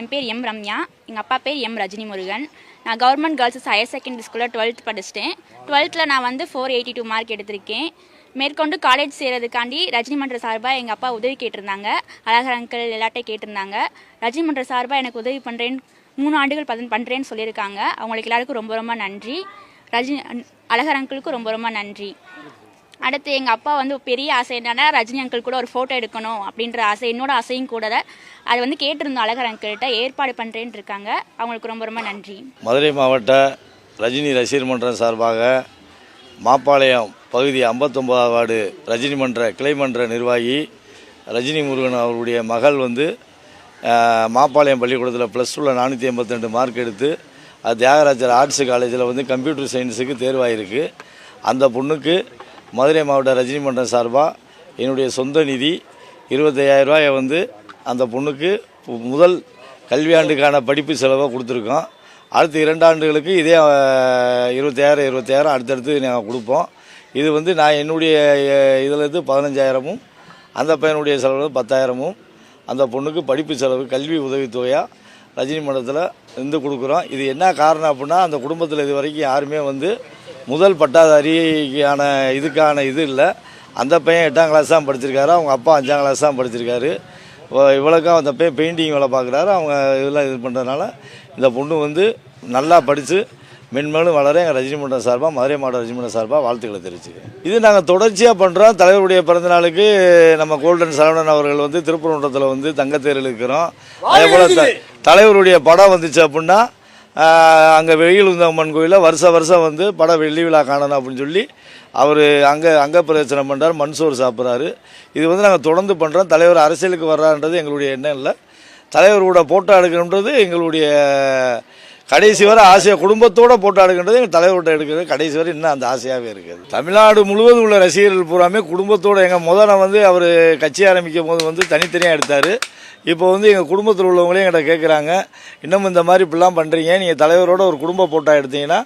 என் பேர் எம் ரம்யா. எங்கள் அப்பா பேர் எம் ரஜினி முருகன் நான் கவர்மெண்ட் கேர்ள்ஸ் ஹையர் செகண்டரி ஸ்கூலில் டுவெல்த் படிச்சிட்டேன். டுவெல்த்தில் நான் வந்து ஃபோர் எயிட்டி டூ மார்க் எடுத்திருக்கேன். மேற்கொண்டு காலேஜ் சேர்கிறதுக்காண்டி ரஜினி மன்ற சார்பாக எங்கள் அப்பா உதவி கேட்டிருந்தாங்க. அழகர் அங்கிள் எல்லாட்டையும் கேட்டிருந்தாங்க. ரஜினி மன்ற சார்பாக எனக்கு உதவி பண்ணுறேன்னு மூணு ஆண்டுகள் பதன் பண்ணுறேன்னு சொல்லியிருக்காங்க. அவங்களுக்கு எல்லாருக்கும் ரொம்ப ரொம்ப நன்றி. ரஜினி அழகர் அங்கிளுக்கும் ரொம்ப ரொம்ப நன்றி. அடுத்து எங்கள் அப்பா வந்து பெரிய ஆசை என்னன்னா ரஜினி அங்கிள் கூட ஒரு ஃபோட்டோ எடுக்கணும் அப்படின்ற ஆசை என்னோட ஆசையும் கூட அது வந்து கேட்டிருந்தோம் அழகர் அங்கிள்கிட்ட ஏற்பாடு பண்ணுறேன்னு இருக்காங்க. அவங்களுக்கு ரொம்ப ரொம்ப நன்றி. மதுரை மாவட்ட ரஜினி ரசிகர் மன்றம் சார்பாக மாப்பாளையம் பகுதி ஐம்பத்தொம்பதாவது வார்டு ரஜினி மன்ற கிளை மன்ற நிர்வாகி ரஜினி முருகன் அவருடைய மகள் வந்து மாப்பாளையம் பள்ளிக்கூடத்தில் ப்ளஸ் டூவில் நானூற்றி எண்பத்திரெண்டு மார்க் எடுத்து அது தியாகராஜர் ஆர்ட்ஸ் காலேஜில் வந்து கம்ப்யூட்டர் சயின்ஸுக்கு தேர்வாயிருக்கு. அந்த பொண்ணுக்கு மதுரை மாவட்ட ரஜினி மன்றம் சார்பாக என்னுடைய சொந்த நிதி இருபத்தையாயிரம் ரூபாயை வந்து அந்த பொண்ணுக்கு முதல் கல்வியாண்டுக்கான படிப்பு செலவை கொடுத்துருக்கோம். அடுத்த இரண்டு ஆண்டுகளுக்கு இதே இருபத்தாயிரம் இருபத்தாயிரம் அடுத்தடுத்து நாங்கள் கொடுப்போம். இது வந்து நான் என்னுடைய இதிலேருந்து பதினஞ்சாயிரமும் அந்த பையனுடைய செலவு பத்தாயிரமும் அந்த பொண்ணுக்கு படிப்பு செலவு கல்வி உதவித்தொகையாக ரஜினி மன்றத்தில் இருந்து கொடுக்குறோம். இது என்ன காரணம் அப்படின்னா அந்த குடும்பத்தில் இது வரைக்கும் யாருமே வந்து முதல் பட்டாதாரிக்கான இதுக்கான இது இல்லை. அந்த பையன் எட்டாம் கிளாஸ் தான் படிச்சிருக்காரு. அவங்க அப்பா அஞ்சாம் கிளாஸ் தான் படிச்சிருக்காரு. இவ- இவளுக்கும் அந்த பையன் பெயிண்டிங் வேலை பார்க்குறாரு. அவங்க இதெல்லாம் இது பண்ணுறதுனால இந்த பொண்ணு வந்து நல்லா படித்து மென்மேலும் வளர எங்கள் ரஜினி மன்றம் சார்பாக மதுரை மாவட்ட ரஜினி மன்றம் சார்பாக வாழ்த்துக்களை தெரிவிச்சுக்கிறேன். இது நாங்கள் தொடர்ச்சியாக பண்ணுறோம் தலைவருடைய பிறந்த நாளுக்கு நம்ம கோல்டன் சரவணன் அவர்கள் வந்து திருப்பரங்குன்றத்தில் வந்து தங்கத்தேரில் இருக்கிறோம். அதே போல் தலைவருடைய படம் வந்துச்சு அப்படின்னா அங்கே வெயில் அம்மன் கோயிலில் வருஷ வருஷம் வந்து படம் வெள்ளி விழா காணணும் அப்படின்னு சொல்லி அவர் அங்கே அங்கே பிரச்சனை பண்ணுறாரு மண்சோறு சாப்பிட்றாரு. இது வந்து நாங்கள் தொடர்ந்து பண்ணுறோம் தலைவர் அரசியலுக்கு வர்றான்றது எங்களுடைய எண்ணம் இல்லை. தலைவரோட போட்டோ எடுக்கணுன்றது எங்களுடைய கடைசி வரை ஆசையாக குடும்பத்தோட போட்டோ எடுக்கின்றது எங்கள் தலைவர்கிட்ட எடுக்கிறது. கடைசி வரை இன்னும் அந்த ஆசையாகவே இருக்குது. தமிழ்நாடு முழுவதும் உள்ள ரசிகர்கள் பூராமே குடும்பத்தோட எங்கள் முதல்ல வந்து அவர் கட்சி ஆரம்பிக்கும் போது வந்து தனித்தனியாக எடுத்தார். இப்போ வந்து எங்கள் குடும்பத்தில் உள்ளவங்களே எங்கிட்ட கேட்குறாங்க இன்னும் இந்த மாதிரி இப்படிலாம் பண்ணுறீங்க நீங்கள் தலைவரோட ஒரு குடும்ப போட்டோ எடுத்தீங்கன்னா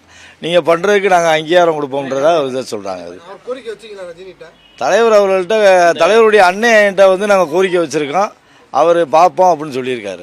நீங்கள் பண்ணுறதுக்கு நாங்கள் அங்கீகாரம் கொடுப்போம்ன்றதா இதை சொல்கிறாங்க அது. தலைவர் அவர்கள்ட்ட தலைவருடைய அண்ணன்கிட்ட வந்து நாங்கள் கோரிக்கை வச்சுருக்கோம். அவர் பார்ப்போம் அப்படின்னு சொல்லியிருக்காரு.